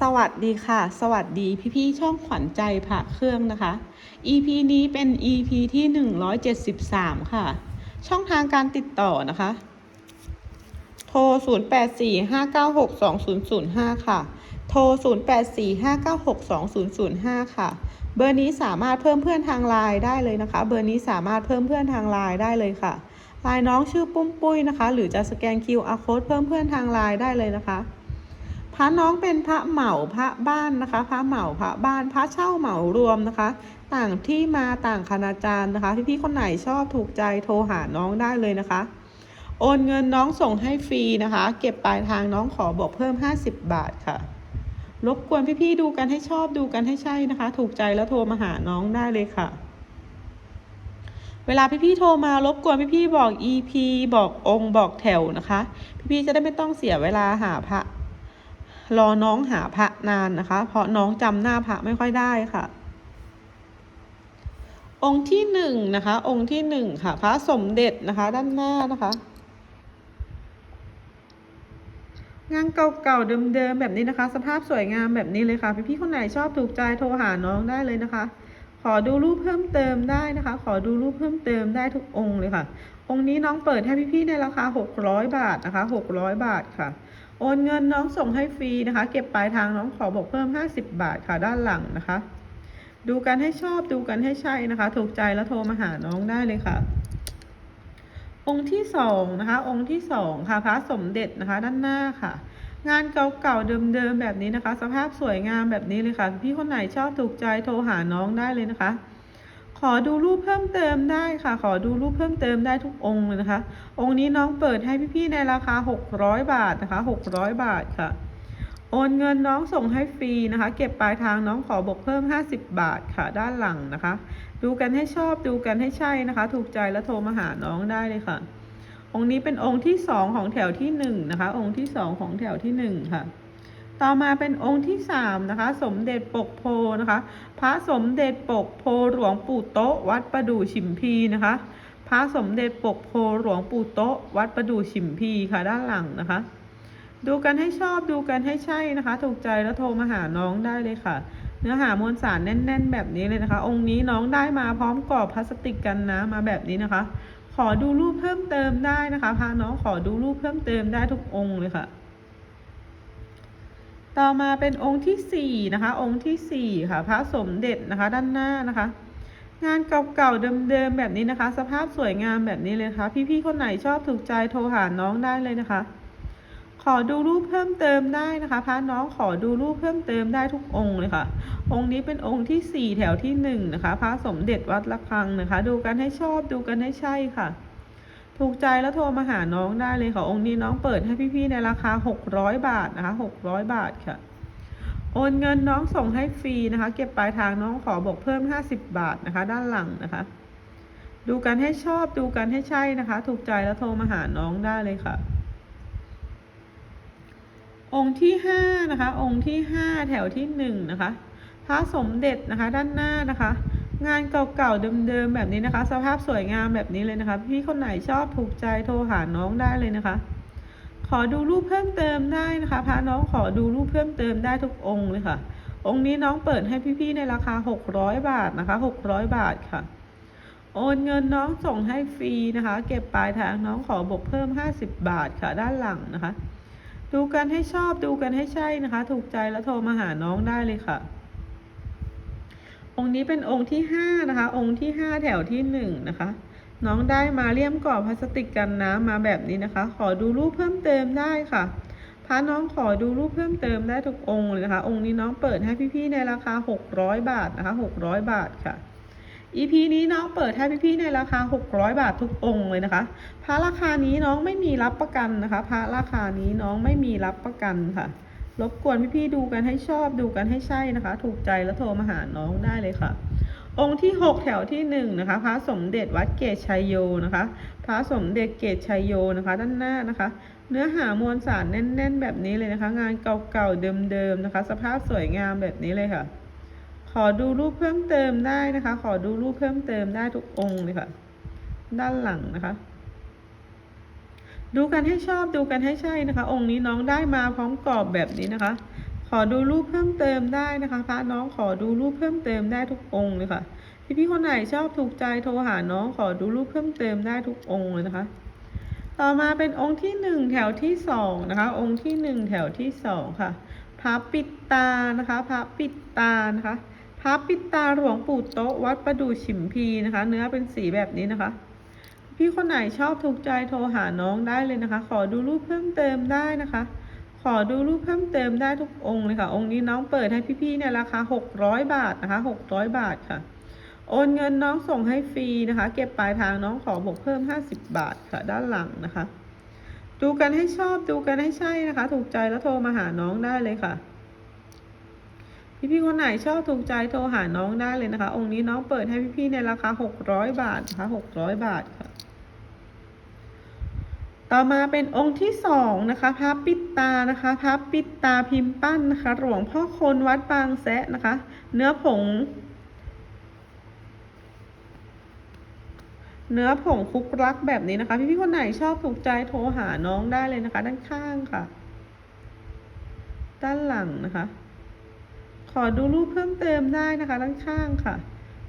สวัสดีค่ะ สวัสดีพี่ๆช่องขวัญใจผ่าเครื่องนะคะ EP นี้เป็น EP ที่ 173 ค่ะ ช่องทางการติดต่อนะคะ โทร 0845962005 ค่ะ โทร 0845962005 ค่ะ เบอร์นี้สามารถเพิ่มเพื่อนทางไลน์ได้เลยนะคะ เบอร์นี้สามารถเพิ่มเพื่อนทางไลน์ได้เลยค่ะไลน์น้องชื่อปุ้มปุ้ยนะคะ หรือจะสแกน QR code เพิ่มเพื่อนทางไลน์ได้เลยนะคะ พระน้องเป็นพระเหมาพระบ้านนะคะ พระเหมาพระบ้านพระเช่าเหมารวมนะคะ ต่างที่มาต่างคณาจารย์นะคะ พี่ๆคนไหนชอบถูกใจโทรหาน้องได้เลยนะคะ โอนเงินน้องส่งให้ฟรีนะคะ เก็บปลายทางน้องขอบอกเพิ่ม 50 บาทค่ะ รบกวนพี่ๆดูกันให้ชอบดูกันให้ใช่นะคะ ถูกใจแล้วโทรมาหาน้องได้เลยค่ะเวลาพี่ๆโทรมารบกวนพี่ๆบอก EP บอกองค์บอกแถวนะคะ พี่ๆจะได้ไม่ต้องเสียเวลาหาพระ รอน้องหาพระนานนะคะ เพราะน้องจำหน้าพระไม่ค่อยได้ค่ะ องค์ที่หนึ่งนะคะ องค์ที่หนึ่งค่ะ พระสมเด็จนะคะ ด้านหน้านะคะ งานเก่าๆเดิมๆแบบนี้นะคะ สภาพสวยงามแบบนี้เลยค่ะ พี่ๆคนไหนชอบถูกใจโทรหาน้องได้เลยนะคะขอดูรูปเพิ่มเติมได้นะคะ ขอดูรูปเพิ่มเติมได้ทุกองค์เลยค่ะ องค์นี้น้องเปิดให้พี่ๆในราคา 600 บาทนะคะ 600 บาทค่ะ โอนเงินน้องส่งให้ฟรีนะคะ เก็บปลายทางน้องขอบอกเพิ่ม 50 บาทค่ะด้านหลังนะคะ ดูกันให้ชอบดูกันให้ใช่นะคะ ถูกใจแล้วโทรมาหาน้องได้เลยค่ะ องค์ที่สองนะคะ องค์ที่สองค่ะพระสมเด็จนะคะ ด้านหน้าค่ะ งานเก่าๆเดิมๆแบบนี้นะคะ สภาพสวยงามแบบนี้เลยค่ะ พี่คนไหนชอบถูกใจโทรหาน้องได้เลยนะคะ ขอดูรูปเพิ่มเติมได้ค่ะ ขอดูรูปเพิ่มเติมได้ทุกองค์เลยนะคะ องค์นี้น้องเปิดให้พี่ๆในราคา 600 บาทนะคะ 600 บาทค่ะ โอนเงินน้องส่งให้ฟรีนะคะ เก็บปลายทางน้องขอบวกเพิ่ม 50 บาทค่ะ ด้านหลังนะคะ ดูกันให้ชอบดูกันให้ใช่นะคะ ถูกใจแล้วโทรมาหาน้องได้เลยค่ะ องค์นี้เป็นองค์ที่สองของแถวที่หนึ่งนะคะ องค์ที่สองของแถวที่หนึ่งค่ะ ต่อมาเป็นองค์ที่สามนะคะ สมเด็จปกโพนะคะ พระสมเด็จปกโพหลวงปู่โต๊ะวัดประดู่ฉิมพีนะคะ พระสมเด็จปกโพหลวงปู่โต๊ะวัดประดู่ฉิมพีค่ะด้านหลังนะคะ ดูกันให้ชอบดูกันให้ใช่นะคะ ถูกใจแล้วโทรมาหาน้องได้เลยค่ะ เนื้อหามวลสารแน่น ๆ แบบนี้เลยนะคะ องค์นี้น้องได้มาพร้อมกรอบพลาสติกกันน้ำมาแบบนี้นะคะ ขอดูรูปเพิ่มเติมได้นะคะพาน้องขอดูรูปเพิ่มเติมได้ทุกองค์เลยค่ะ ต่อมาเป็นองค์ที่สี่นะคะ องค์ที่สี่ค่ะ พระสมเด็จนะคะ ด้านหน้านะคะ งานเก่าๆเดิมๆแบบนี้นะคะ สภาพสวยงามแบบนี้เลยค่ะ พี่ๆคนไหนชอบถูกใจโทรหาน้องได้เลยนะคะ ขอดูรูปเพิ่มเติมได้นะคะพาน้องขอดูรูปเพิ่มเติมได้ทุกองค์เลยค่ะ องค์นี้เป็นองค์ที่สี่แถวที่หนึ่งนะคะ พระสมเด็จวัดระฆังนะคะ ดูกันให้ชอบดูกันให้ใช่ค่ะ ถูกใจแล้วโทรมาหาน้องได้เลยค่ะ องค์นี้น้องเปิดให้พี่ๆในราคา 600 บาทนะคะ600 บาทค่ะ โอนเงินน้องส่งให้ฟรีนะคะ เก็บปลายทางน้องขอบอกเพิ่ม 50 บาทนะคะ ด้านหลังนะคะ ดูกันให้ชอบดูกันให้ใช่นะคะ ถูกใจแล้วโทรมาหาน้องได้เลยค่ะ องค์ที่ห้านะคะ องค์ที่ห้าแถวที่หนึ่งนะคะพระสมเด็จนะคะ ด้านหน้านะคะ งานเก่าๆเดิมๆแบบนี้นะคะ สภาพสวยงามแบบนี้เลยนะคะ พี่คนไหนชอบถูกใจโทรหาน้องได้เลยนะคะ ขอดูรูปเพิ่มเติมได้นะคะพาน้องขอดูรูปเพิ่มเติมได้ทุกองค์เลยค่ะ องค์นี้น้องเปิดให้พี่ๆในราคา 600 บาทนะคะ600 บาทค่ะ โอนเงินน้องส่งให้ฟรีนะคะ เก็บปลายทางน้องขอบกเพิ่ม 50 บาทค่ะด้านหลังนะคะ ดูกันให้ชอบดูกันให้ใช่นะคะ ถูกใจแล้วโทรมาหาน้องได้เลยค่ะ องค์นี้เป็นองค์ที่ห้านะคะ องค์ที่ห้าแถวที่หนึ่งนะคะ น้องได้มาเลี่ยมกรอบพลาสติกกันน้ำมาแบบนี้นะคะ ขอดูรูปเพิ่มเติมได้ค่ะพาน้องขอดูรูปเพิ่มเติมได้ทุกองค์เลยนะคะ องค์นี้น้องเปิดให้พี่ๆในราคา 600 บาทนะคะ600 บาทค่ะ EP นี้น้องเปิดให้พี่ๆในราคา 600 บาททุกองค์เลยนะคะพระราคานี้น้องไม่มีรับประกันนะคะพระราคานี้น้องไม่มีรับประกันค่ะ รบกวนพี่ๆดูกันให้ชอบดูกันให้ใช่นะคะ ถูกใจแล้วโทรมาหาน้องได้เลยค่ะ องค์ที่ 6 แถวที่1นะคะพระสมเด็จวัดเกตชัยโยนะคะพระสมเด็จเกตชัยโยนะคะ ด้านหน้านะคะ เนื้อหามวลสารแน่น ๆ แบบนี้เลยนะคะ งานเก่าๆเดิมๆนะคะ สภาพสวยงามแบบนี้เลยค่ะ ขอดูรูปเพิ่มเติมได้นะคะ ขอดูรูปเพิ่มเติมได้ทุกองค์เลยค่ะ ด้านหลังนะคะ ดูกันให้ชอบดูกันให้ใช่นะคะ องค์นี้น้องได้มาพร้อมกรอบแบบนี้นะคะ ขอดูรูปเพิ่มเติมได้นะคะพระน้องขอดูรูปเพิ่มเติมได้ทุกองค์เลยค่ะพี่พี่ๆคนไหนชอบถูกใจโทรหาน้องขอดูรูปเพิ่มเติมได้ทุกองค์เลยนะคะ ต่อมาเป็นองค์ที่หนึ่งแถวที่สองนะคะ องค์ที่หนึ่งแถวที่สองค่ะพระปิดตานะคะพระปิดตานะคะพระปิดตาหลวงปู่โต๊ะวัดประดู่ฉิมพีนะคะ เนื้อเป็นสีแบบนี้นะคะ พี่คนไหนชอบถูกใจโทรหาน้องได้เลยนะคะ ขอดูรูปเพิ่มเติมได้นะคะ ขอดูรูปเพิ่มเติมได้ทุกองค์เลยค่ะ องค์นี้น้องเปิดให้พี่ๆเนี่ยราคา600 บาทนะคะ600 บาทค่ะ โอนเงินน้องส่งให้ฟรีนะคะ เก็บปลายทางน้องขอบวกเพิ่ม 50 บาทค่ะ ด้านหลังนะคะ ดูกันให้ชอบดูกันให้ใช่นะคะ ถูกใจแล้วโทรมาหาน้องได้เลยค่ะพี่ๆคนไหนชอบถูกใจโทรหาน้องได้เลยนะคะ องค์นี้น้องเปิดให้พี่ๆในราคา 600 บาทนะคะ600 บาทค่ะ ต่อมาเป็นองค์ที่สองนะคะพระปิดตานะคะพระปิดตาพิมพ์ปั้นนะคะหลวงพ่อคนวัดบางแสะนะคะ เนื้อผง เนื้อผงคุกรักแบบนี้นะคะ พี่พี่ๆคนไหนชอบถูกใจโทรหาน้องได้เลยนะคะ ด้านข้างค่ะ ด้านหลังนะคะ ขอดูรูปเพิ่มเติมได้นะคะ ด้านข้างค่ะ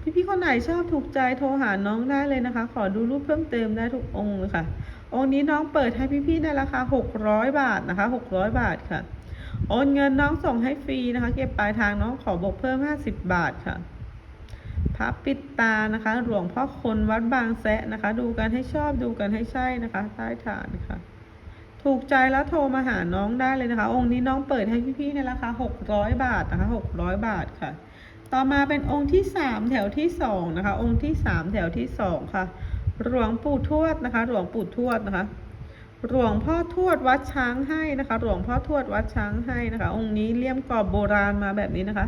พี่พี่ๆคนไหนชอบถูกใจโทรหาน้องได้เลยนะคะ ขอดูรูปเพิ่มเติมได้ทุกองค์เลยค่ะ องค์นี้น้องเปิดให้พี่ๆในราคา 600 บาทนะคะ 600 บาทค่ะ โอนเงินน้องส่งให้ฟรีนะคะ เก็บปลายทางน้องขอบวกเพิ่ม 50 บาทค่ะพระปิดตานะคะ หลวงพ่อคนวัดบางแสะนะคะ ดูกันให้ชอบดูกันให้ใช่นะคะ ใต้ฐานค่ะ ถูกใจแล้วโทรมาหาน้องได้เลยนะคะ องค์นี้น้องเปิดให้พี่ๆในราคา 600 บาทนะคะ 600 บาทค่ะ ต่อมาเป็นองค์ที่ 3 แถวที่ 2 นะคะ องค์ที่ 3 แถวที่ 2 ค่ะ หลวงปู่ทวดนะคะ หลวงปู่ทวดนะคะ หลวงพ่อทวดวัดช้างให้นะคะ หลวงพ่อทวดวัดช้างให้นะคะ องค์นี้เลี่ยมกรอบโบราณมาแบบนี้นะคะ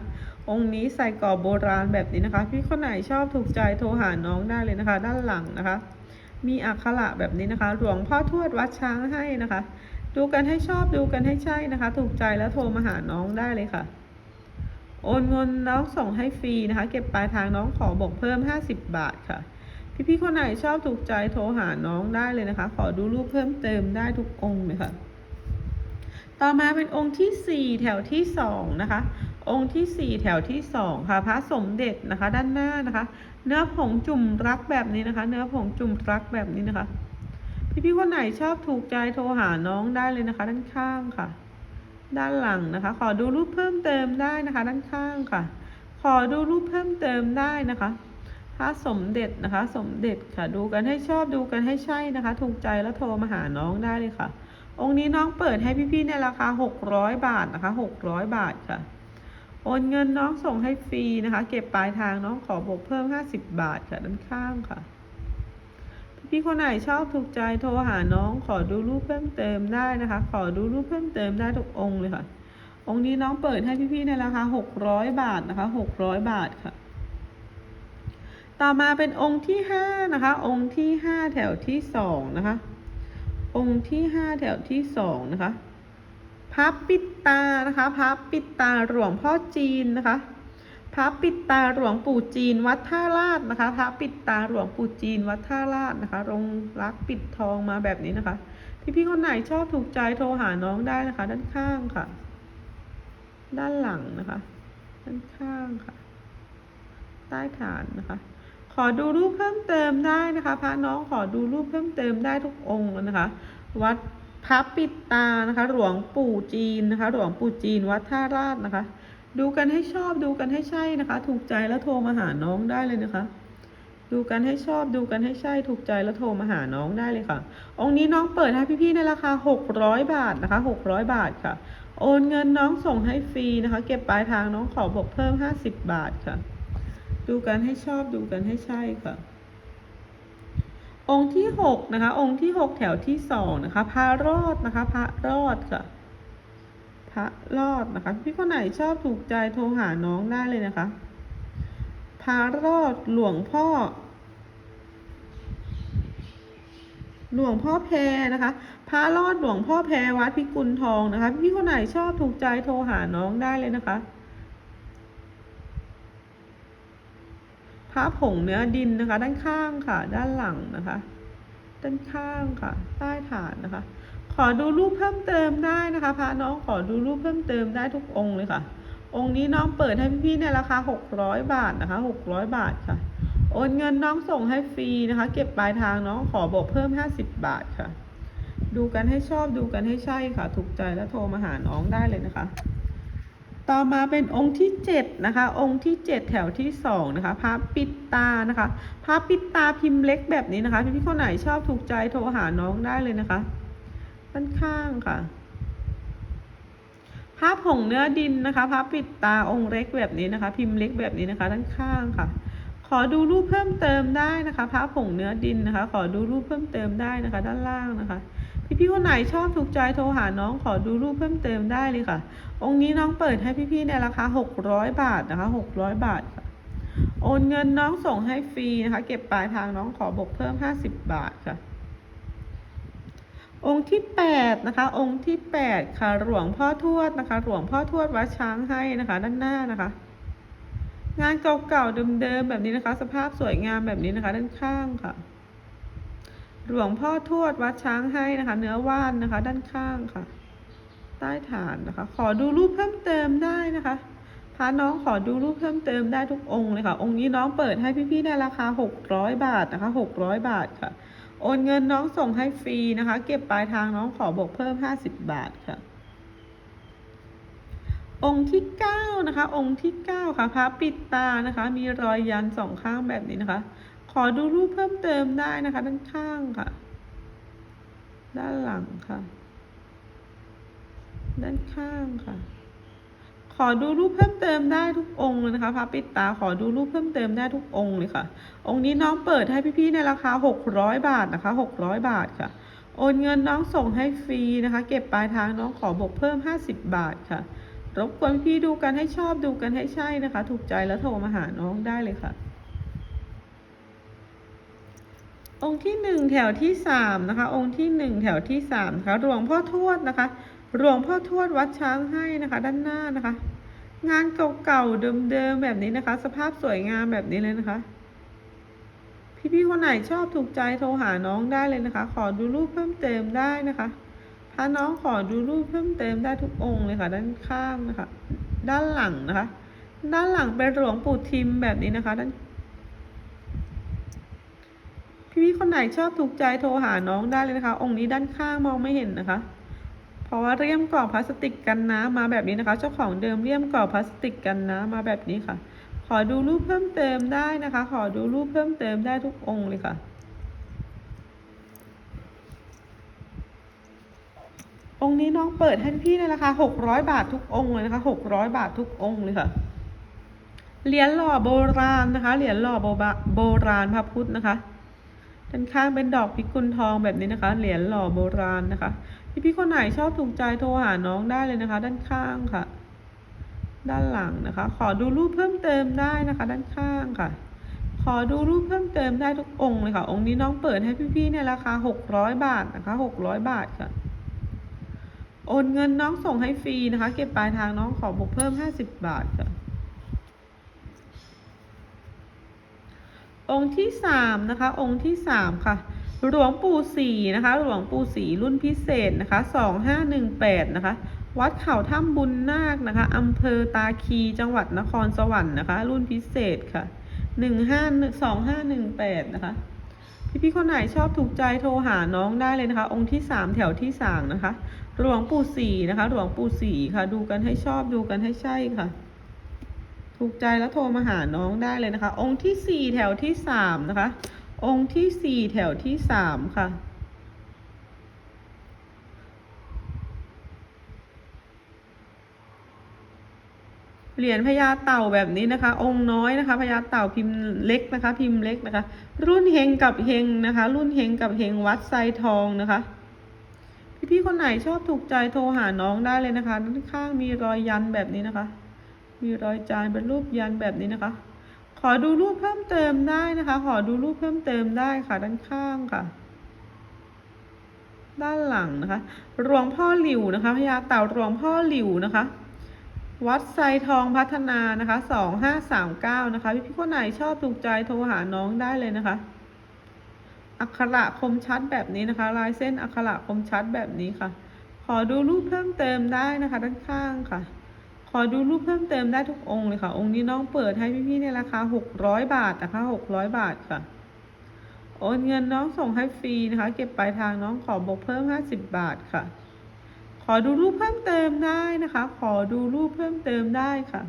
องค์นี้ใส่กรอบโบราณแบบนี้นะคะ พี่คนไหนชอบถูกใจโทรหาน้องได้เลยนะคะ ด้านหลังนะคะ มีอักขระแบบนี้นะคะ หลวงพ่อทวดวัดช้างให้นะคะ ดูกันให้ชอบดูกันให้ใช่นะคะ ถูกใจแล้วโทรมาหาน้องได้เลยค่ะโอนเงินน้องส่งให้ฟรีนะคะ เก็บปลายทางน้องขอบอกเพิ่ม 50 บาทค่ะ พี่ๆคนไหนชอบถูกใจโทรหาน้องได้เลยนะคะ ขอดูรูปเพิ่มเติมได้ทุกองค์เลยค่ะ ต่อมาเป็นองค์ที่ 4 แถวที่ 2 นะคะ องค์ที่ 4 แถวที่ 2 ค่ะ พระสมเด็จนะคะ ด้านหน้านะคะ เนื้อผงจุ่มรักแบบนี้นะคะ เนื้อผงจุ่มรักแบบนี้นะคะ พี่ๆคนไหนชอบถูกใจโทรหาน้องได้เลยนะคะ ด้านข้างค่ะ ด้านหลังนะคะ ขอดูรูปเพิ่มเติมได้นะคะ ด้านข้างค่ะ ขอดูรูปเพิ่มเติมได้นะคะ พระสมเด็จนะคะ สมเด็จค่ะ ดูกันให้ชอบดูกันให้ใช่นะคะ ถูกใจแล้วโทรมาหาน้องได้เลยค่ะ องค์นี้น้องเปิดให้พี่ๆในราคา 600 บาทนะคะ 600 บาทค่ะ โอนเงินน้องส่งให้ฟรีนะคะ เก็บปลายทางน้องขอบวกเพิ่ม 50 บาทค่ะด้านข้างค่ะ พี่ๆคนไหนชอบถูกใจโทรหาน้องขอดูรูปเพิ่มเติมได้นะคะ ขอดูรูปเพิ่มเติมได้ทุกองค์เลยค่ะ องค์นี้น้องเปิดให้พี่ๆในราคา 600 บาทนะคะ 600 บาทค่ะ ต่อมาเป็นองค์ที่5นะคะ องค์ที่5แถวที่2นะคะ องค์ที่5แถวที่2นะคะพระปิดตานะคะพระปิดตาหลวงพ่อจีนนะคะพระปิดตาหลวงปู่จีนวัดท่าลาดนะคะพระปิดตาหลวงปู่จีนวัดท่าลาดนะคะลงรักปิดทองมาแบบนี้นะคะพี่ๆคนไหนชอบถูกใจโทรหาน้องได้นะคะ ด้านข้างค่ะ ด้านหลังนะคะ ด้านข้างค่ะ ใต้ฐานนะคะ ขอดูรูปเพิ่มเติมได้นะคะ พระน้องขอดูรูปเพิ่มเติมได้ทุกองค์นะคะ วัดพระปิดตานะคะ หลวงปู่จีนนะคะ หลวงปู่จีนวัดท่าราชนะคะ ดูกันให้ชอบดูกันให้ใช่นะคะ ถูกใจแล้วโทรมาหาน้องได้เลยนะคะ ดูกันให้ชอบดูกันให้ใช่ถูกใจแล้วโทรมาหาน้องได้เลยค่ะ องค์นี้น้องเปิดให้พี่ๆในราคา600 บาทนะคะ600 บาทค่ะ โอนเงินน้องส่งให้ฟรีนะคะ เก็บปลายทางน้องขอบวกเพิ่ม 50 บาทค่ะ ดูกันให้ชอบดูกันให้ใช่ค่ะ องค์ที่หกนะคะ องค์ที่หกแถวที่สองนะคะ พระรอดนะคะ พระรอดค่ะ พระรอดนะคะ พี่คนไหนชอบถูกใจโทรหาน้องได้เลยนะคะ พระรอดหลวงพ่อ หลวงพ่อแพรนะคะ พระรอดหลวงพ่อแพรวัดพิกุลทองนะคะ พี่คนไหนชอบถูกใจโทรหาน้องได้เลยนะคะ พระผงเนื้อดินนะคะ ด้านข้างค่ะ ด้านหลังนะคะ ด้านข้างค่ะ ใต้ฐานนะคะ ขอดูรูปเพิ่มเติมได้นะคะพระน้องขอดูรูปเพิ่มเติมได้ทุกองค์เลยค่ะ องค์นี้น้องเปิดให้พี่ๆในราคา 600 บาทนะคะ600 บาทค่ะ โอนเงินน้องส่งให้ฟรีนะคะ เก็บปลายทางน้องขอบอกเพิ่ม 50 บาทค่ะ ดูกันให้ชอบดูกันให้ใช่ค่ะ ถูกใจแล้วโทรมาหาน้องได้เลยนะคะ ต่อมาเป็นองค์ที่ 7 นะคะ องค์ที่ 7 แถวที่ 2 นะคะพระปิดตานะคะพระปิดตาพิมพ์เล็กแบบนี้นะคะ พี่ๆคนไหนชอบถูกใจโทรหาน้องได้เลยนะคะด้านข้างค่ะพระผงเนื้อดินนะคะพระปิดตาองค์เล็กแบบนี้นะคะ พิมพ์เล็กแบบนี้นะคะด้านข้างค่ะ ขอดูรูปเพิ่มเติมได้นะคะพระผงเนื้อดินนะคะ ขอดูรูปเพิ่มเติมได้นะคะ ด้านล่างนะคะ พี่ๆคนไหนชอบถูกใจโทรหาน้องขอดูรูปเพิ่มเติมได้เลยค่ะ องค์นี้น้องเปิดให้พี่ๆในราคา 600 บาทนะคะ600 บาทค่ะ โอนเงินน้องส่งให้ฟรีนะคะ เก็บปลายทางน้องขอบวกเพิ่ม 50 บาทค่ะ องค์ที่ 8 นะคะ องค์ที่ 8 ค่ะ หลวงพ่อทวดนะคะ หลวงพ่อทวดวัดช้างให้นะคะ ด้านหน้านะคะ งานเก่าๆเดิมๆแบบนี้นะคะ สภาพสวยงามแบบนี้นะคะ ด้านข้างค่ะ หลวงพ่อทวดวัดช้างให้นะคะ เนื้อว่านนะคะ ด้านข้างค่ะ ใต้ฐานนะคะ ขอดูรูปเพิ่มเติมได้นะคะพาน้องขอดูรูปเพิ่มเติมได้ทุกองค์เลยค่ะ องค์นี้น้องเปิดให้พี่ๆในราคา 600 บาทนะคะ 600 บาทค่ะ โอนเงินน้องส่งให้ฟรีนะคะ เก็บปลายทางน้องขอบวกเพิ่ม 50 บาทค่ะ องค์ที่ 9 นะคะ องค์ที่ 9 ค่ะพระปิดตานะคะ มีรอยยันสองข้างแบบนี้นะคะ อดูรูปเพิ่มเติมได้นะคะ ด้านข้างค่ะ ด้านหลังค่ะ ด้านข้างค่ะ ขอดูรูปเพิ่มเติมได้ทุกองค์เลยนะคะพระปิดตาขอดูรูปเพิ่มเติมได้ทุกองค์เลยค่ะ องค์นี้น้องเปิดให้พี่ๆในราคา600บาทนะคะ600บาทค่ะ โอนเงินน้องส่งให้ฟรีนะคะ เก็บปลายทางน้องขอบวกเพิ่ม50บาทค่ะรบกวนพี่ดูกันให้ชอบดูกันให้ใช่นะคะ ถูกใจแล้วโทรมาหาน้องได้เลยค่ะ องค์ที่หนึ่งแถวที่สามนะคะ องค์ที่หนึ่งแถวที่สามนะคะหลวงพ่อทวดนะคะหลวงพ่อทวดวัดช้างให้นะคะ ด้านหน้านะคะ งานเก่าๆเดิมๆแบบนี้นะคะ สภาพสวยงามแบบนี้เลยนะคะพี่ๆคนไหนชอบถูกใจโทรหาน้องได้เลยนะคะ ขอดูรูปเพิ่มเติมได้นะคะพาน้องขอดูรูปเพิ่มเติมได้ทุกองค์เลยค่ะ ด้านข้างนะคะ ด้านหลังนะคะ ด้านหลังเป็นหลวงปู่ทิมแบบนี้นะคะ ด้าน พี่ๆคนไหนชอบถูกใจโทรหาน้องได้เลยนะคะ องค์นี้ด้านข้างมองไม่เห็นนะคะ เพราะว่าเรียมกรอบพลาสติกกันน้ำมาแบบนี้นะคะ เจ้าของเดิมเรียมกรอบพลาสติกกันน้ำมาแบบนี้ค่ะ ขอดูรูปเพิ่มเติมได้นะคะ ขอดูรูปเพิ่มเติมได้ทุกองค์เลยค่ะ องค์นี้น้องเปิดให้พี่ในราคา600 บาททุกองค์เลยนะคะ600 บาททุกองค์เลยค่ะเหรียญหล่อโบราณนะคะ เหรียญหล่อโบราโบราณพระพุทธนะคะ ด้านข้างเป็นดอกพิกุลทองแบบนี้นะคะ เหรียญหล่อโบราณนะคะพี่พี่ๆคนไหนชอบถูกใจโทรหาน้องได้เลยนะคะ ด้านข้างค่ะ ด้านหลังนะคะ ขอดูรูปเพิ่มเติมได้นะคะ ด้านข้างค่ะ ขอดูรูปเพิ่มเติมได้ทุกองค์เลยค่ะ องค์นี้น้องเปิดให้พี่ๆในราคา600บาทนะคะ600บาทค่ะโอนเงินน้องส่งให้ฟรีนะคะ เก็บปลายทางน้องขอบวกเพิ่ม50บาทค่ะ องค์ที่สามนะคะ องค์ที่สามค่ะ หลวงปู่ศรีนะคะ หลวงปู่ศรีรุ่นพิเศษนะคะสองห้าหนึ่งแปดนะคะ วัดเขาถ้ำบุญนาคนะคะอำเภอตาคีจังหวัดนครสวรรค์นะคะ รุ่นพิเศษค่ะหนึ่งห้าสองห้าหนึ่งแปดนะคะ พี่พี่ๆคนไหนชอบถูกใจโทรหาน้องได้เลยนะคะ องค์ที่สามแถวที่สามนะคะ หลวงปู่ศรีนะคะ หลวงปู่ศรีค่ะ ดูกันให้ชอบดูกันให้ใช่ค่ะ ถูกใจแล้วโทรมาหาน้องได้เลยนะคะ องค์ที่สี่แถวที่สามนะคะ องค์ที่สี่แถวที่สามค่ะ เหรียญพญาเต่าแบบนี้นะคะ องค์น้อยนะคะพญาเต่าพิมพ์เล็กนะคะ พิมพ์เล็กนะคะ รุ่นเฮงกับเฮงนะคะ รุ่นเฮงกับเฮงวัดไซทองนะคะพี่ๆคนไหนชอบถูกใจโทรหาน้องได้เลยนะคะด้านข้างมีรอยยันแบบนี้นะคะ มีรอยจานเป็นรูปยันแบบนี้นะคะ ขอดูรูปเพิ่มเติมได้นะคะ ขอดูรูปเพิ่มเติมได้ค่ะด้านข้างค่ะ ด้านหลังนะคะหลวงพ่อหลิวนะคะพญาเต่าหลวงพ่อหลิวนะคะ วัดไซทองพัฒนานะคะสองห้าสามเก้านะคะพี่พี่คนไหนชอบถูกใจโทรหาน้องได้เลยนะคะ อักขระคมชัดแบบนี้นะคะ ลายเส้นอักขระคมชัดแบบนี้ค่ะ ขอดูรูปเพิ่มเติมได้นะคะ ด้านข้างค่ะ อดูรูปเพิ่มเติมได้ทุกองค์เลยค่ะ องค์นี้น้องเปิดให้พี่ๆในราคา 600 บาทนะคะ600 บาทค่ะ โอนเงินน้องส่งให้ฟรีนะคะ เก็บปลายทางน้องขอบวกเพิ่ม 50 บาทค่ะ ขอดูรูปเพิ่มเติมได้นะคะ ขอดูรูปเพิ่มเติมได้ค่ะ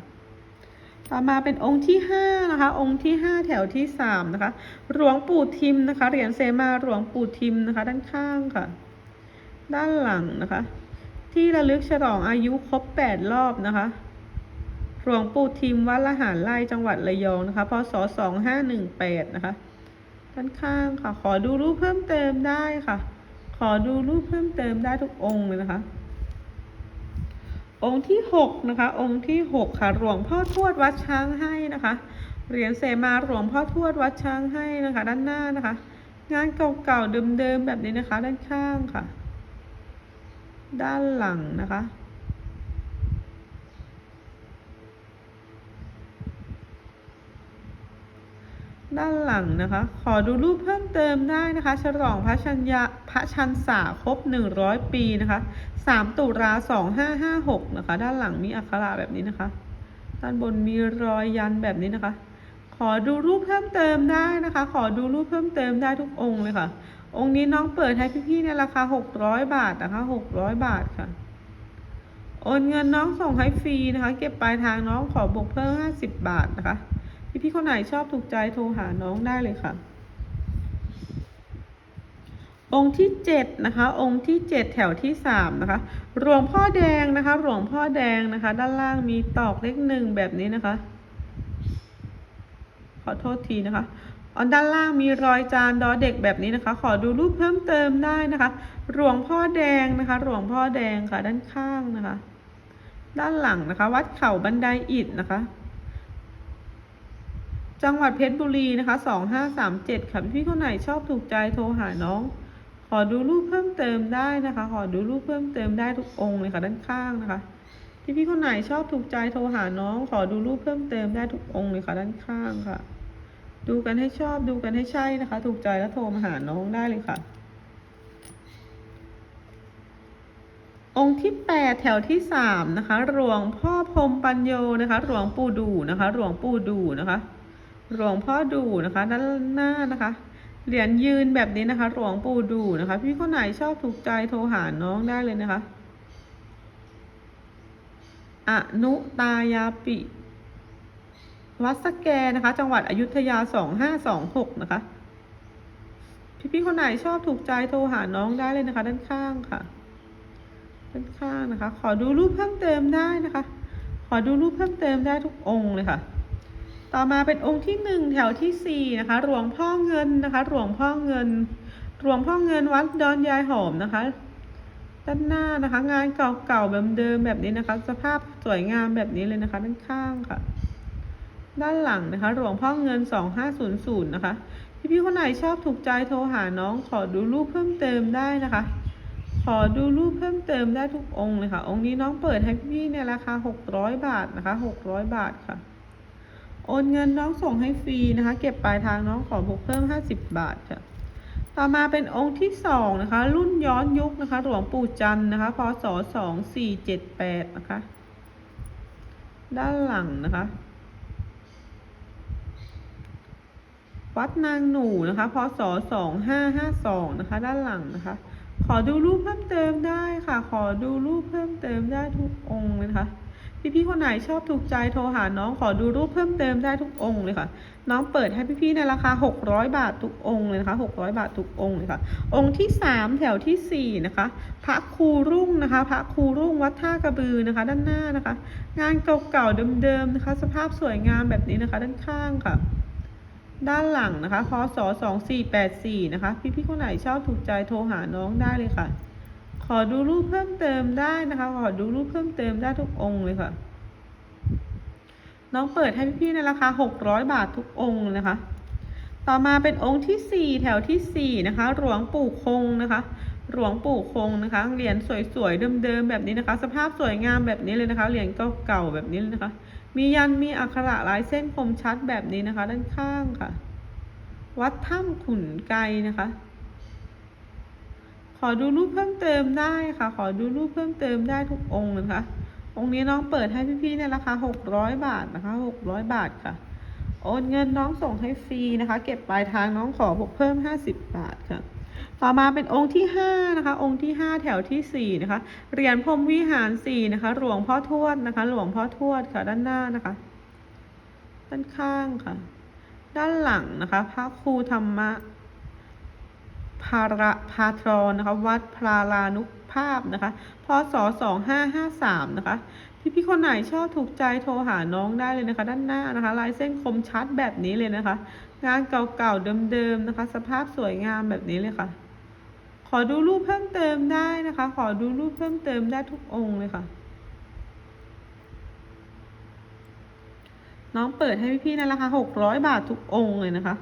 ต่อมาเป็นองค์ที่ห้านะคะ องค์ที่ห้าแถวที่สามนะคะ หลวงปู่ทิมนะคะ เหรียญเซมาหลวงปู่ทิมนะคะ ด้านข้างค่ะ ด้านหลังนะคะ ที่ระลึกฉลองอายุครบแปดรอบนะคะ หลวงปู่ทิมวัดละหารไร่จังหวัดระยองนะคะ พศสองห้าหนึ่งแปดนะคะ ด้านข้างค่ะ ขอดูรูปเพิ่มเติมได้ค่ะ ขอดูรูปเพิ่มเติมได้ทุกองค์เลยนะคะ องค์ที่หกนะคะ องค์ที่หกค่ะ หลวงพ่อทวดวัดช้างให้นะคะ เหรียญเสมาหลวงพ่อทวดวัดช้างให้นะคะ ด้านหน้านะคะ งานเก่าๆเดิมๆแบบนี้นะคะ ด้านข้างค่ะ ด้านหลังนะคะ ด้านหลังนะคะ ขอดูรูปเพิ่มเติมได้นะคะ ฉลองพระชัญญาพระชันษาครบ 100 ปีนะคะ3ตุลา2556 นะคะ ด้านหลังมีอักขระแบบนี้นะคะ ด้านบนมีรอยยันแบบนี้นะคะ ขอดูรูปเพิ่มเติมได้นะคะ ขอดูรูปเพิ่มเติมได้ทุกองค์เลยค่ะ องค์นี้น้องเปิดให้พี่ๆในราคา600บาทนะคะ600บาทค่ะ โอนเงินน้องส่งให้ฟรีนะคะ เก็บปลายทางน้องขอบวกเพิ่ม50บาทนะคะ พี่ๆคนไหนชอบถูกใจโทรหาน้องได้เลยค่ะ องค์ที่เจ็ดนะคะ องค์ที่เจ็ดแถวที่สามนะคะหลวงพ่อแดงนะคะหลวงพ่อแดงนะคะ ด้านล่างมีตอกเลขหนึ่งแบบนี้นะคะ ขอโทษทีนะคะ อันด้านล่างมีรอยจานดอเด็กแบบนี้นะคะ ขอดูรูปเพิ่มเติมได้นะคะ หลวงพ่อแดงนะคะ หลวงพ่อแดงค่ะด้านข้างนะคะ ด้านหลังนะคะ วัดเข่าบันไดอิฐนะคะ จังหวัดเพชรบุรีนะคะสองห้าสามเจ็ดค่ะพี่คนไหนชอบถูกใจโทรหาน้อง ขอดูรูปเพิ่มเติมได้นะคะ ขอดูรูปเพิ่มเติมได้ทุกองค์เลยค่ะด้านข้างนะคะพี่พี่คนไหนชอบถูกใจโทรหาน้อง ขอดูรูปเพิ่มเติมได้ทุกองค์เลยค่ะด้านข้างค่ะ ดูกันให้ชอบดูกันให้ใช่นะคะ ถูกใจแล้วโทรมาหาน้องได้เลยค่ะ องค์ที่แปดแถวที่สามนะคะ หลวงพ่อพรมปัญโยนะคะ หลวงปู่ดูนะคะ หลวงปู่ดูนะคะหลวงพ่อดูนะคะ ด้านหน้านะคะเหรียญยืนแบบนี้นะคะ หลวงปู่ดูนะคะ พี่คนไหนชอบถูกใจโทรหาน้องได้เลยนะคะอนุตายาปิ วัดสแกนะคะ จังหวัดอยุธยาสองห้าสองหกนะคะ พี่ๆคนไหนชอบถูกใจโทรหาน้องได้เลยนะคะ ด้านข้างค่ะ ด้านข้างนะคะ ขอดูรูปเพิ่มเติมได้นะคะ ขอดูรูปเพิ่มเติมได้ทุกองค์เลยค่ะ ต่อมาเป็นองค์ที่หนึ่งแถวที่สี่นะคะ หลวงพ่อเงินนะคะหลวงพ่อเงินหลวงพ่อเงินวัดดอนยายหอมนะคะด้านหน้านะคะ งานเก่าๆแบบเดิมแบบนี้นะคะ สภาพสวยงามแบบนี้เลยนะคะ ด้านข้างค่ะ ด้านหลังนะคะ หลวงพ่อเงิน 2500 นะคะ พี่ๆคนไหนชอบถูกใจโทรหาน้องขอดูรูปเพิ่มเติมได้นะคะ ขอดูรูปเพิ่มเติมได้ทุกองค์เลยค่ะ องค์นี้น้องเปิดให้พี่ๆในราคา 600 บาทนะคะ 600 บาทค่ะ โอนเงินน้องส่งให้ฟรีนะคะ เก็บปลายทางน้องขอบวกเพิ่ม 50 บาทค่ะ ต่อมาเป็นองค์ที่สองนะคะ รุ่นย้อนยุคนะคะ หลวงปู่จันนะคะ พศ 2478 นะคะ ด้านหลังนะคะ วัดนางหนูนะคะพศ2552นะคะ ด้านหลังนะคะ ขอดูรูปเพิ่มเติมได้ค่ะ ขอดูรูปเพิ่มเติมได้ทุกองค์เลยนะคะพี่ๆคนไหนชอบถูกใจโทรหาน้องขอดูรูปเพิ่มเติมได้ทุกองค์เลยค่ะ น้องเปิดให้พี่ๆในราคา 600 บาททุกองค์เลยนะคะ 600 บาททุกองค์เลยค่ะ องค์ที่ 3 แถวทีสี่4 นะคะ พระครูรุ่งนะคะ พระครูรุ่งวัดท่ากระบือนะคะ ด้านหน้านะคะ งานเก่าๆเดิมๆนะคะ สภาพสวยงามแบบนี้นะคะ ด้านข้างค่ะ ด้านหลังนะคะพศ2484นะคะ พี่ๆคนไหนชอบถูกใจโทรหาน้องได้เลยค่ะ ขอดูรูปเพิ่มเติมได้นะคะ ขอดูรูปเพิ่มเติมได้ทุกองค์เลยค่ะ น้องเปิดให้พี่ๆในราคา600บาททุกองค์นะคะ ต่อมาเป็นองค์ที่4แถวทีสี่4นะคะ หลวงปู่คงนะคะ หลวงปู่คงนะคะ เหรียญสวยๆเดิมๆแบบนี้นะคะ สภาพสวยงามแบบนี้เลยนะคะ เหรียญเก่าๆแบบนี้เลยนะคะ มียันมีอักขระลายเส้นคมชัดแบบนี้นะคะ ด้านข้างค่ะ วัดถ้ำขุนไกนะคะ ขอดูรูปเพิ่มเติมได้ค่ะ ขอดูรูปเพิ่มเติมได้ทุกองค์นะคะ องค์นี้น้องเปิดให้พี่ๆในราคาหกร้อยบาทนะคะหกร้อยบาทค่ะ โอนเงินน้องส่งให้ฟรีนะคะ เก็บปลายทางน้องขอบวกเพิ่มห้าสิบบาทค่ะ ต่อมาเป็นองค์ที่ห้านะคะ องค์ที่ห้าแถวที่สี่นะคะเหรียญพรมวิหารสี่นะคะ หลวงพ่อทวดนะคะ หลวงพ่อทวดค่ะด้านหน้านะคะ ด้านข้างค่ะ ด้านหลังนะคะ พระครูธรรมะพาระพาทรนะคะ วัดพราลานุภาพนะคะ พศสองห้าห้าสามนะคะ พี่พี่ๆคนไหนชอบถูกใจโทรหาน้องได้เลยนะคะ ด้านหน้านะคะ ลายเส้นคมชัดแบบนี้เลยนะคะ งานเก่าๆเดิมๆนะคะ สภาพสวยงามแบบนี้เลยค่ะ ขอดูรูปเพิ่มเติมได้นะคะ ขอดูรูปเพิ่มเติมได้ทุกองค์เลยค่ะ น้องเปิดให้พี่ๆในราคาหกร้อยบาททุกองค์เลยนะคะ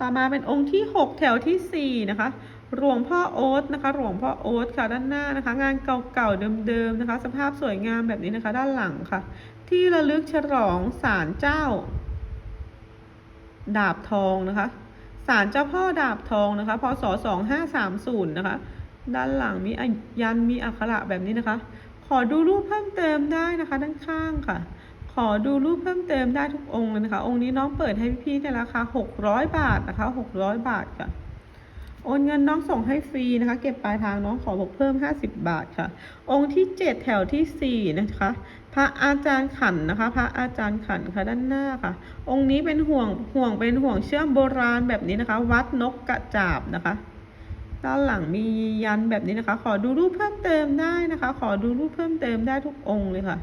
ต่อมาเป็นองค์ที่หกแถวที่สี่นะคะหลวงพ่อโอ๊ตนะคะหลวงพ่อโอ๊ตค่ะด้านหน้านะคะ งานเก่าๆเดิมๆนะคะ สภาพสวยงามแบบนี้นะคะ ด้านหลังค่ะ ที่ระลึกฉลองศาลเจ้า ดาบทองนะคะ ศาลเจ้าพ่อดาบทองนะคะพศสองห้าสามศูนย์นะคะ ด้านหลังมีอัญยันมีอักขระแบบนี้นะคะ ขอดูรูปเพิ่มเติมได้นะคะด้านข้างค่ะ ขอดูรูปเพิ่มเติมได้ทุกองค์เลยนะคะ องค์นี้น้องเปิดให้พี่ๆในราคา600 บาทนะคะ600 บาทค่ะโอนเงินน้องส่งให้ฟรีนะคะ เก็บปลายทางน้องขอบวกเพิ่ม 50 บาทค่ะ องค์ที่ 7 แถวทีสี่4 นะคะ พระอาจารย์ขันนะคะ พระอาจารย์ขันค่ะด้านหน้าค่ะ องค์นี้เป็นห่วงห่วงเป็นห่วงเชื่อมโบราณแบบนี้นะคะ วัดนกกระจาบนะคะ ด้านหลังมียันแบบนี้นะคะ ขอดูรูปเพิ่มเติมได้นะคะ ขอดูรูปเพิ่มเติมได้ทุกองค์เลยค่ะ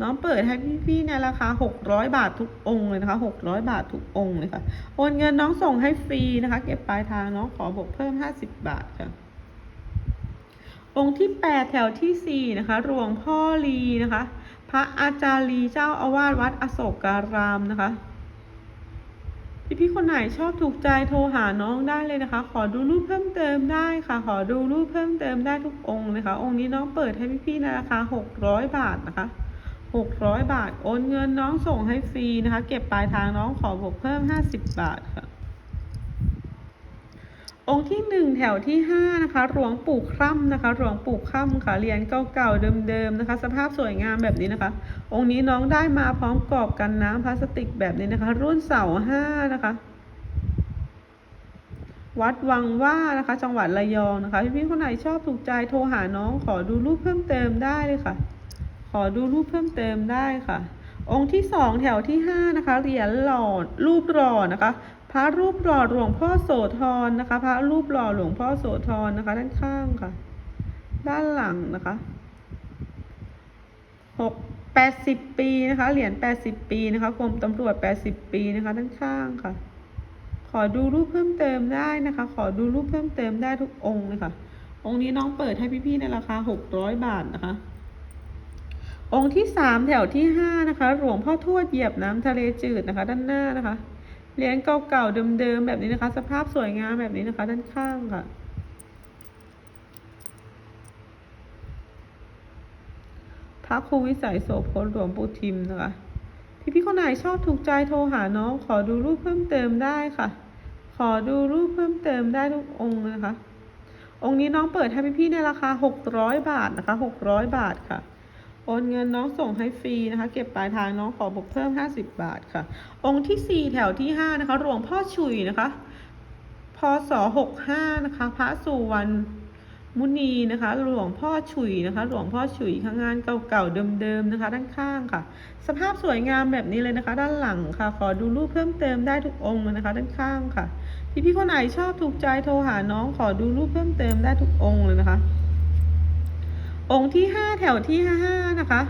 น้องเปิดให้พี่ๆในราคา 600 บาททุกองค์เลยนะคะ 600 บาททุกองค์เลยค่ะ โอนเงินน้องส่งให้ฟรีนะคะ เก็บปลายทางน้องขอบวกเพิ่ม 50 บาทค่ะองค์ที่ 8 แถวทีสี่4 นะคะ หลวงพ่อลีนะคะ พระอาจารย์ลีเจ้าอาวาสวัดอโศการามนะคะ พี่ๆคนไหนชอบถูกใจโทรหาน้องได้เลยนะคะ ขอดูรูปเพิ่มเติมได้ค่ะ ขอดูรูปเพิ่มเติมได้ทุกองค์นะคะ องค์นี้น้องเปิดให้พี่ๆในราคา600บาทนะคะ600บาท โอนเงินน้องส่งให้ฟรีนะคะ เก็บปลายทางน้องขอบวกเพิ่ม50บาทค่ะ องค์ที่หนึ่งแถวที่ห้านะคะ หลวงปู่คร่ำนะคะ หลวงปู่คร่ำค่ะเหรียญเก่าๆเดิมๆนะคะ สภาพสวยงามแบบนี้นะคะ องค์นี้น้องได้มาพร้อมกรอบกันน้ำพลาสติกแบบนี้นะคะ รุ่นเสาห้านะคะ วัดวังว่านะคะ จังหวัดระยองนะคะ พี่ๆคนไหนชอบถูกใจโทรหาน้องขอดูรูปเพิ่มเติมได้เลยค่ะ ขอดูรูปเพิ่มเติมได้ค่ะองค์ที่สองแถวที่ห้านะคะเหรียญหล่อรูปหล่อนะคะ พระรูปหล่อหลวงพ่อโสธรนะคะ พระรูปหล่อหลวงพ่อโสธรนะคะ ด้านข้างค่ะ ด้านหลังนะคะหกแปดสิบปีนะคะ เหรียญแปดสิบปีนะคะกรมตำรวจแปดสิบปีนะคะด้านข้างค่ะ ขอดูรูปเพิ่มเติมได้นะคะ ขอดูรูปเพิ่มเติมได้ทุกองค์เลยค่ะ องค์นี้น้องเปิดให้พี่ๆในราคาหกร้อยบาทนะคะองค์ที่สามแถวที่ห้านะคะ หลวงพ่อทวดเหยียบน้ำทะเลจืดนะคะ ด้านหน้านะคะ เหรียญเก่าๆเดิมๆแบบนี้นะคะ สภาพสวยงามแบบนี้นะคะ ด้านข้างค่ะ พระครูวิสัยโสพลหลวงปู่ทิมนะคะพี่ๆคนไหนชอบถูกใจโทรหาน้อง ขอดูรูปเพิ่มเติมได้ค่ะ ขอดูรูปเพิ่มเติมได้ทุกองค์นะคะ องค์นี้น้องเปิดให้พี่ๆในราคา600บาทนะคะ600บาทค่ะ โอนเงินน้องส่งให้ฟรีนะคะ เก็บปลายทางน้องขอบวกเพิ่ม 50 บาทค่ะ องค์ที่ 4 แถวที่ 5 นะคะ หลวงพ่อฉุยนะคะ พศ65 นะคะ พระสุวรรณมุนีนะคะ หลวงพ่อฉุยนะคะ หลวงพ่อฉุยข้างงานเก่าๆเดิมๆนะคะ ด้านข้างค่ะ สภาพสวยงามแบบนี้เลยนะคะ ด้านหลังค่ะ ขอดูรูปเพิ่มเติมได้ทุกองค์เลยนะคะ ด้านข้างค่ะพี่ๆคนไหนชอบถูกใจโทรหาน้องขอดูรูปเพิ่มเติมได้ทุกองค์เลยนะคะ องค์ที่ห้าแถวที่ห้านะคะ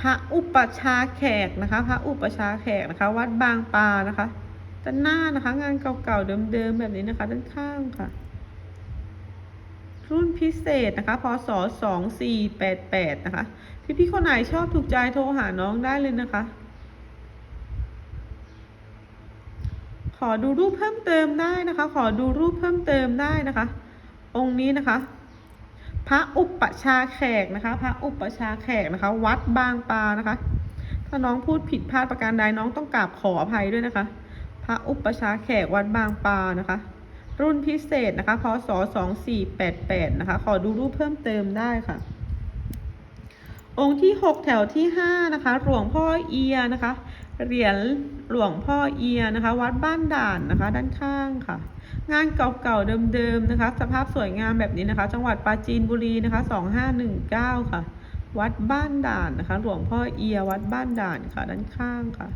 พระอุปชาแขกนะคะ พระอุปชาแขกนะคะ วัดบางปานะคะด้านหน้านะคะ งานเก่าๆเดิมๆแบบนี้นะคะ ด้านข้างค่ะ รุ่นพิเศษนะคะพศสองสี่แปดแปดนะคะ พี่ๆคนไหนชอบถูกใจโทรหาน้องได้เลยนะคะ ขอดูรูปเพิ่มเติมได้นะคะ ขอดูรูปเพิ่มเติมได้นะคะ องค์นี้นะคะ พระอุปชาแขกนะคะ พระอุปชาแขกนะคะ วัดบางปลานะคะ ถ้าน้องพูดผิดพลาดประการใดน้องต้องกราบขออภัยด้วยนะคะ พระอุปชาแขกวัดบางปลานะคะ รุ่นพิเศษนะคะพศ2488นะคะ ขอดูรูปเพิ่มเติมได้ค่ะ องค์ที่ 6 แถวที่5นะคะ หลวงพ่อเอียนะคะ เหรียญหลวงพ่อเอียนะคะ วัดบ้านด่านนะคะ ด้านข้างค่ะ งานเก่าๆเดิมๆนะคะ สภาพสวยงามแบบนี้นะคะ จังหวัดปราจีนบุรีนะคะ2519 ค่ะ วัดบ้านด่านนะคะ หลวงพ่อเอีย วัดบ้านด่านค่ะ ด้านข้างค่ะ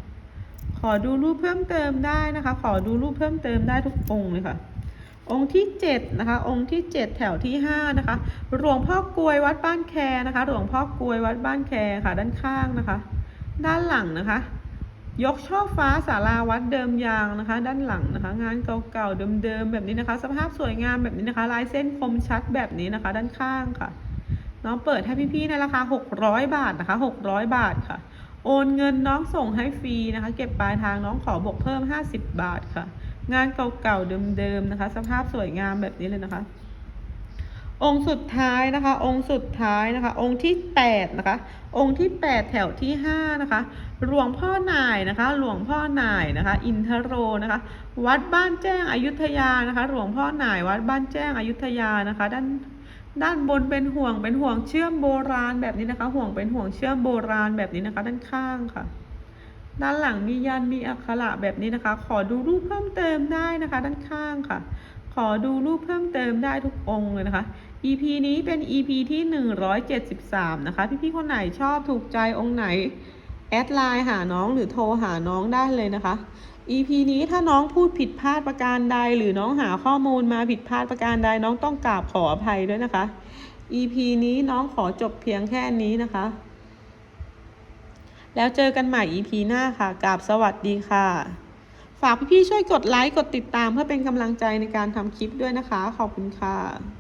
ขอดูรูปเพิ่มเติมได้นะคะ ขอดูรูปเพิ่มเติมได้ทุกองค์เลยค่ะองค์ที่เจ็ดนะคะ องค์ที่เจ็ดแถวที่ห้านะคะ หลวงพ่อกลวยวัดบ้านแคนะคะ หลวงพ่อกลวยวัดบ้านแคค่ะ ด้านข้างนะคะ ด้านหลังนะคะ ยกช่อฟ้าศาลาวัดเดิมยางนะคะ ด้านหลังนะคะ งานเก่าๆเดิมๆแบบนี้นะคะ สภาพสวยงามแบบนี้นะคะ ลายเส้นคมชัดแบบนี้นะคะ ด้านข้างค่ะ น้องเปิดให้พี่ๆในราคา 600 บาทนะคะ 600 บาทค่ะ โอนเงินน้องส่งให้ฟรีนะคะ เก็บปลายทางน้องขอบวกเพิ่ม 50 บาทค่ะ งานเก่าๆเดิมๆนะคะ สภาพสวยงามแบบนี้เลยนะคะ องค์สุดท้ายนะคะ องค์สุดท้ายนะคะ องค์ที่8นะคะ องค์ที่ 8 แถวที่5นะคะ หลวงพ่อหน่ายนะคะ หลวงพ่อหน่ายนะคะ อินทโรนะคะ วัดบ้านแจ้งอยุธยานะคะ หลวงพ่อหน่ายวัดบ้านแจ้งอยุธยานะคะ ด้านด้านบนเป็นห่วงเป็นห่วงเชื่อมโบราณแบบนี้นะคะ ห่วงเป็นห่วงเชื่อมโบราณแบบนี้นะคะ ด้านข้างค่ะ ด้านหลังมียันมีอักขระแบบนี้นะคะ ขอดูรูปเพิ่มเติมได้นะคะ ด้านข้างค่ะ ขอดูรูปเพิ่มเติมได้ทุกองค์เลยนะคะ EP นี้เป็น EP ที่ 173 นะคะ พี่ๆคนไหนชอบถูกใจองค์ไหน แอดไลน์หาน้องหรือโทรหาน้องได้เลยนะคะ EP นี้ถ้าน้องพูดผิดพลาดประการใด หรือน้องหาข้อมูลมาผิดพลาดประการใด น้องต้องกราบขออภัยด้วยนะคะ EP นี้น้องขอจบเพียงแค่นี้นะคะ แล้วเจอกันใหม่ EP หน้าค่ะกราบสวัสดีค่ะ ฝากพี่ๆช่วยกดไลค์กดติดตามเพื่อเป็นกำลังใจในการทำคลิปด้วยนะคะ ขอบคุณค่ะ